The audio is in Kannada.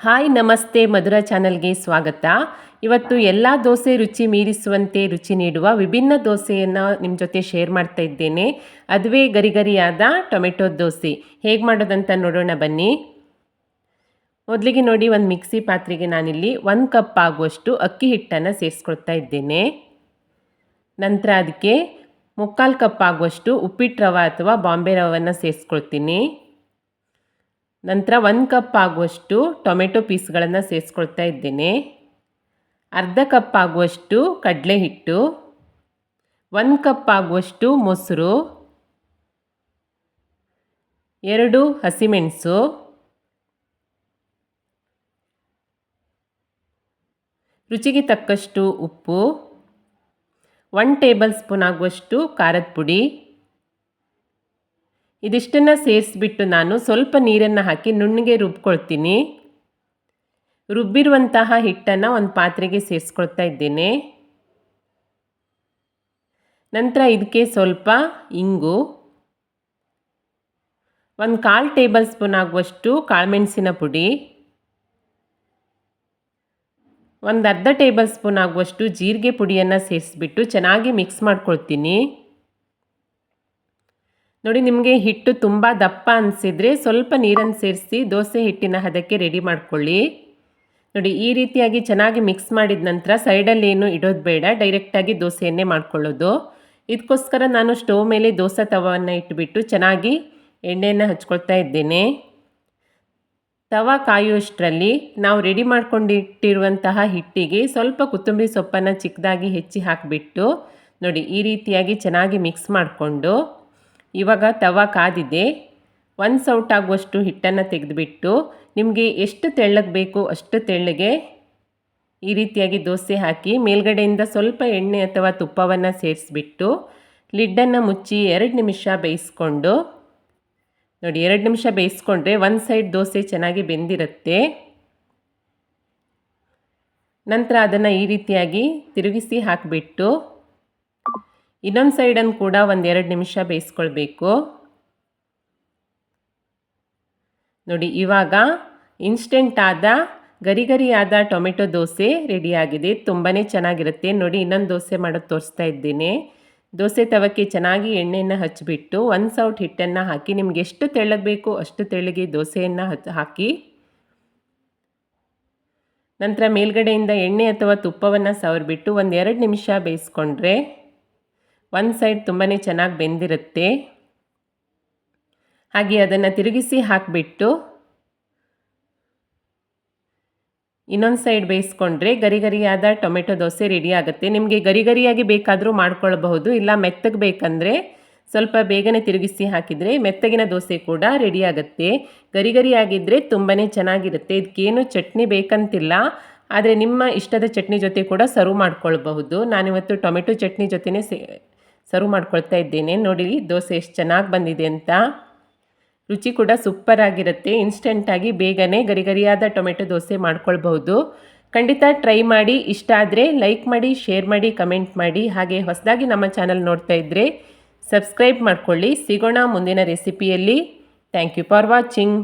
ಹಾಯ್, ನಮಸ್ತೆ ಮಧುರ ಚಾನಲ್ಗೆ ಸ್ವಾಗತ. ಇವತ್ತು ಎಲ್ಲ ದೋಸೆ ರುಚಿ ಮೀರಿಸುವಂತೆ ರುಚಿ ನೀಡುವ ವಿಭಿನ್ನ ದೋಸೆಯನ್ನು ನಿಮ್ಮ ಜೊತೆ ಶೇರ್ ಮಾಡ್ತಾ ಇದ್ದೇನೆ. ಅದುವೇ ಗರಿಗರಿಯಾದ ಟೊಮೆಟೊ ದೋಸೆ. ಹೇಗೆ ಮಾಡೋದಂತ ನೋಡೋಣ ಬನ್ನಿ. ಮೊದಲಿಗೆ ನೋಡಿ ಒಂದು ಮಿಕ್ಸಿ ಪಾತ್ರೆಗೆ ನಾನಿಲ್ಲಿ ಒಂದು ಕಪ್ ಆಗುವಷ್ಟು ಅಕ್ಕಿ ಹಿಟ್ಟನ್ನು ಸೇರಿಸ್ಕೊಳ್ತಾ ಇದ್ದೇನೆ. ನಂತರ ಅದಕ್ಕೆ ಮುಕ್ಕಾಲು ಕಪ್ ಆಗುವಷ್ಟು ಉಪ್ಪಿಟ್ಟು ರವ ಅಥವಾ ಬಾಂಬೆ ರವನ್ನು ಸೇರಿಸ್ಕೊಳ್ತೀನಿ. ನಂತರ ಒಂದು ಕಪ್ ಆಗುವಷ್ಟು ಟೊಮೆಟೊ ಪೀಸ್ಗಳನ್ನು ಸೇರಿಸ್ಕೊಳ್ತಾ ಇದ್ದೇನೆ. ಅರ್ಧ ಕಪ್ ಆಗುವಷ್ಟು ಕಡಲೆ ಹಿಟ್ಟು ಒಂದು ಕಪ್ ಆಗುವಷ್ಟು ಮೊಸರು, ಎರಡು ಹಸಿಮೆಣಸು, ರುಚಿಗೆ ತಕ್ಕಷ್ಟು ಉಪ್ಪು ಒನ್ ಟೇಬಲ್ ಸ್ಪೂನ್ ಆಗುವಷ್ಟು ಖಾರದ ಪುಡಿ. ಇದಿಷ್ಟನ್ನು ಸೇರಿಸ್ಬಿಟ್ಟು ನಾನು ಸ್ವಲ್ಪ ನೀರನ್ನು ಹಾಕಿ ನುಣ್ಣಗೆ ರುಬ್ಕೊಳ್ತೀನಿ. ರುಬ್ಬಿರುವಂತಹ ಹಿಟ್ಟನ್ನು ಒಂದು ಪಾತ್ರೆಗೆ ಸೇರಿಸ್ಕೊಳ್ತಾ ಇದ್ದೇನೆ. ನಂತರ ಇದಕ್ಕೆ ಸ್ವಲ್ಪ ಇಂಗು. ಒಂದು ಕಾಲು ಟೇಬಲ್ ಸ್ಪೂನ್ ಆಗುವಷ್ಟು ಕಾಳುಮೆಣಸಿನ ಪುಡಿ. ಒಂದು ಅರ್ಧ ಟೇಬಲ್ ಸ್ಪೂನ್ ಆಗುವಷ್ಟು ಜೀರಿಗೆ ಪುಡಿಯನ್ನು ಸೇರಿಸ್ಬಿಟ್ಟು ಚೆನ್ನಾಗಿ ಮಿಕ್ಸ್ ಮಾಡ್ಕೊಳ್ತೀನಿ. ನೋಡಿ, ನಿಮಗೆ ಹಿಟ್ಟು ತುಂಬ ದಪ್ಪ ಅನಿಸಿದರೆ ಸ್ವಲ್ಪ ನೀರನ್ನು ಸೇರಿಸಿ ದೋಸೆ ಹಿಟ್ಟಿನ ಹದಕ್ಕೆ ರೆಡಿ ಮಾಡ್ಕೊಳ್ಳಿ. ನೋಡಿ, ಈ ರೀತಿಯಾಗಿ ಚೆನ್ನಾಗಿ ಮಿಕ್ಸ್ ಮಾಡಿದ ನಂತರ ಸೈಡಲ್ಲಿ ಏನು ಇಡೋದು ಬೇಡ ಡೈರೆಕ್ಟಾಗಿ ದೋಸೆಯನ್ನೇ ಮಾಡ್ಕೊಳ್ಳೋದು. ಇದಕ್ಕೋಸ್ಕರ ನಾನು ಸ್ಟವ್ ಮೇಲೆ ದೋಸೆ ತವವನ್ನು ಇಟ್ಟುಬಿಟ್ಟು ಚೆನ್ನಾಗಿ ಎಣ್ಣೆಯನ್ನು ಹಚ್ಕೊಳ್ತಾ ಇದ್ದೇನೆ. ತವ ಕಾಯುವಷ್ಟರಲ್ಲಿ ನಾವು ರೆಡಿ ಮಾಡ್ಕೊಂಡಿಟ್ಟಿರುವಂತಹ ಹಿಟ್ಟಿಗೆ ಸ್ವಲ್ಪ ಕೊತ್ತಂಬರಿ ಸೊಪ್ಪನ್ನು ಚಿಕ್ಕದಾಗಿ ಹೆಚ್ಚಿ ಹಾಕಿಬಿಟ್ಟು ನೋಡಿ, ಈ ರೀತಿಯಾಗಿ ಚೆನ್ನಾಗಿ ಮಿಕ್ಸ್ ಮಾಡಿಕೊಂಡು ಇವಾಗ ತವ ಕಾದಿದೆ. ಒಂದು ಸೌಟ್ ಆಗುವಷ್ಟು ಹಿಟ್ಟನ್ನು ತೆಗೆದುಬಿಟ್ಟು ನಿಮಗೆ ಎಷ್ಟು ತೆಳ್ಳಗೆ ಬೇಕು ಅಷ್ಟು ತೆಳ್ಳಗೆ ಈ ರೀತಿಯಾಗಿ ದೋಸೆ ಹಾಕಿ ಮೇಲ್ಗಡೆಯಿಂದ ಸ್ವಲ್ಪ ಎಣ್ಣೆ ಅಥವಾ ತುಪ್ಪವನ್ನು ಸೇರಿಸ್ಬಿಟ್ಟು ಲಿಡ್ಡನ್ನು ಮುಚ್ಚಿ ಎರಡು ನಿಮಿಷ ಬೇಯಿಸ್ಕೊಂಡು ನೋಡಿ ಎರಡು ನಿಮಿಷ ಬೇಯಿಸ್ಕೊಂಡ್ರೆ ಒಂದು ಸೈಡ್ ದೋಸೆ ಚೆನ್ನಾಗಿ ಬೆಂದಿರುತ್ತೆ. ನಂತರ ಅದನ್ನು ಈ ರೀತಿಯಾಗಿ ತಿರುಗಿಸಿ ಹಾಕಿಬಿಟ್ಟು ಇನ್ನೊಂದು ಸೈಡನ್ನು ಕೂಡ ಒಂದು ಎರಡು ನಿಮಿಷ ಬೇಯಿಸ್ಕೊಳ್ಬೇಕು. ನೋಡಿ, ಇವಾಗ ಇನ್ಸ್ಟೆಂಟ್ ಆದ, ಗರಿ ಗರಿಯಾದ ಟೊಮೆಟೊ ದೋಸೆ ರೆಡಿಯಾಗಿದೆ. ತುಂಬಾ ಚೆನ್ನಾಗಿರುತ್ತೆ. ನೋಡಿ, ಇನ್ನೊಂದು ದೋಸೆ ಮಾಡೋದು ತೋರಿಸ್ತಾ ಇದ್ದೀನಿ. ದೋಸೆ ತವಕ್ಕೆ ಚೆನ್ನಾಗಿ ಎಣ್ಣೆಯನ್ನು ಹಚ್ಚಿಬಿಟ್ಟು ಒಂದು ಸೌಟ್ ಹಿಟ್ಟನ್ನು ಹಾಕಿ, ನಿಮ್ಗೆ ಎಷ್ಟು ತೆಳ್ಳಗೆ ಬೇಕು ಅಷ್ಟು ತೆಳ್ಳಗೆ ದೋಸೆಯನ್ನು ಹಾಕಿ. ನಂತರ ಮೇಲ್ಗಡೆಯಿಂದ ಎಣ್ಣೆ ಅಥವಾ ತುಪ್ಪವನ್ನು ಸವರ್ಬಿಟ್ಟು ಒಂದು ಎರಡು ನಿಮಿಷ ಬೇಯಿಸ್ಕೊಂಡ್ರೆ ಒಂದು ಸೈಡ್ ತುಂಬಾ ಚೆನ್ನಾಗಿ ಬೆಂದಿರುತ್ತೆ. ಹಾಗೆ ಅದನ್ನು ತಿರುಗಿಸಿ ಹಾಕಿಬಿಟ್ಟು ಇನ್ನೊಂದು ಸೈಡ್ ಬೇಯಿಸ್ಕೊಂಡ್ರೆ ಗರಿ ಗರಿಯಾದ ಟೊಮೆಟೊ ದೋಸೆ ರೆಡಿ ಆಗುತ್ತೆ. ನಿಮಗೆ ಗರಿ ಗರಿಯಾಗಿ ಬೇಕಾದರೂ ಮಾಡ್ಕೊಳ್ಬಹುದು, ಇಲ್ಲ ಮೆತ್ತಗೆ ಬೇಕಂದರೆ ಸ್ವಲ್ಪ ಬೇಗನೆ ತಿರುಗಿಸಿ ಹಾಕಿದರೆ ಮೆತ್ತಗಿನ ದೋಸೆ ಕೂಡ ರೆಡಿ ಆಗುತ್ತೆ. ಗರಿ ಗರಿಯಾಗಿದ್ದರೆ ತುಂಬಾ ಚೆನ್ನಾಗಿರುತ್ತೆ. ಇದಕ್ಕೇನು ಚಟ್ನಿ ಬೇಕಂತಿಲ್ಲ, ಆದರೆ ನಿಮ್ಮ ಇಷ್ಟದ ಚಟ್ನಿ ಜೊತೆ ಕೂಡ ಸರ್ವ್ ಮಾಡ್ಕೊಳ್ಬಹುದು. ನಾನಿವತ್ತು ಟೊಮೆಟೊ ಚಟ್ನಿ ಜೊತೆನೇ ಸರ್ವ್ ಮಾಡ್ಕೊಳ್ತಾ ಇದ್ದೇನೆ. ನೋಡಿ, ದೋಸೆ ಎಷ್ಟು ಚೆನ್ನಾಗಿ ಬಂದಿದೆ ಅಂತ. ರುಚಿ ಕೂಡ ಸೂಪರ್ ಆಗಿರುತ್ತೆ. ಇನ್ಸ್ಟೆಂಟಾಗಿ ಬೇಗನೆ ಗರಿಗರಿಯಾದ ಟೊಮೆಟೊ ದೋಸೆ ಮಾಡ್ಕೊಳ್ಬಹುದು. ಖಂಡಿತ ಟ್ರೈ ಮಾಡಿ. ಇಷ್ಟ ಆದರೆ ಲೈಕ್ ಮಾಡಿ ಶೇರ್ ಮಾಡಿ ಕಮೆಂಟ್ ಮಾಡಿ. ಹಾಗೆ ಹೊಸದಾಗಿ ನಮ್ಮ ಚಾನಲ್ ನೋಡ್ತಾ ಇದ್ದರೆ ಸಬ್ಸ್ಕ್ರೈಬ್ ಮಾಡ್ಕೊಳ್ಳಿ. ಸಿಗೋಣ ಮುಂದಿನ ರೆಸಿಪಿಯಲ್ಲಿ ಥ್ಯಾಂಕ್ ಯು ಫಾರ್ ವಾಚಿಂಗ್